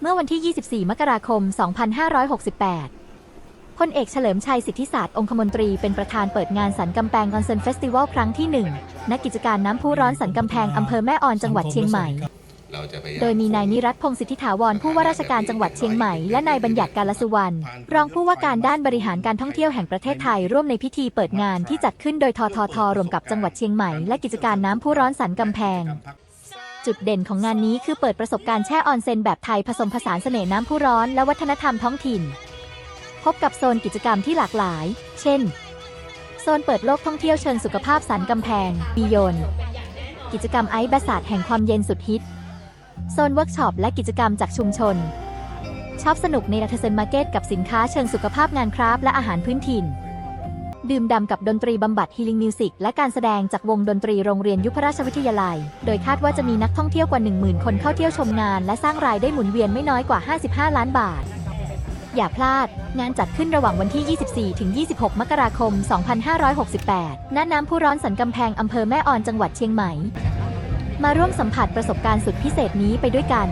เมื่อวันที่ 24 มกราคม 2568 พลเอกเฉลิมชัยสิทธิศาสตร์องคมนตรีเป็นประธานเปิดงานสันกำแพงออนเซนเฟสติวัลครั้งที่ 1 ณ กิจการน้ำพุร้อนสันกำแพงอำเภอแม่ออนจังหวัดเชียงใหม่ โดยมีนายนิรัตพงศิทธิถาวรผู้ว่าราชการจังหวัดเชียงใหม่ และนายบัญญัติกาลสุวรรณรองผู้ว่าการด้านบริหารการท่องเที่ยวแห่งประเทศไทยร่วมในพิธีเปิดงานที่จัดขึ้นโดยทททรวมกับจังหวัดเชียงใหม่ และกิจการน้ำพุร้อนสันกำแพง จุดเด่นของงานนี้คือเปิดประสบการณ์แช่ออนเซนแบบไทยผสมผสานเสน่ห์น้ำพุร้อนและวัฒนธรรมท้องถิ่น พบกับโซนกิจกรรมที่หลากหลาย เช่น โซนเปิดโลกท่องเที่ยวเชิงสุขภาพสันกำแพงบียนกิจกรรมไอซ์แบสาดแห่งความเย็นสุดฮิต โซนเวิร์กช็อปและกิจกรรมจากชุมชนชอบสนุกในรัทเซนมาร์เก็ตกับสินค้าเชิงสุขภาพงานคราฟและอาหารพื้นถิ่น ดื่มด่ำกับดนตรีบำบัดฮีลิงมิวสิกและการแสดงจากวงดนตรีโรงเรียนยุพราชวิทยาลัย โดยคาดว่าจะมีนักท่องเที่ยวกว่า 10,000 คนเข้าเที่ยวชมงาน และสร้างรายได้หมุนเวียนไม่น้อยกว่า 55 ล้านบาท อย่าพลาด งานจัดขึ้นระหว่างวันที่ 24 ถึง 26 มกราคม 2568 ณ น้ำพุร้อนสันกำแพงอำเภอแม่ออนจังหวัดเชียงใหม่ มาร่วมสัมผัสประสบการณ์สุดพิเศษนี้ไปด้วยกัน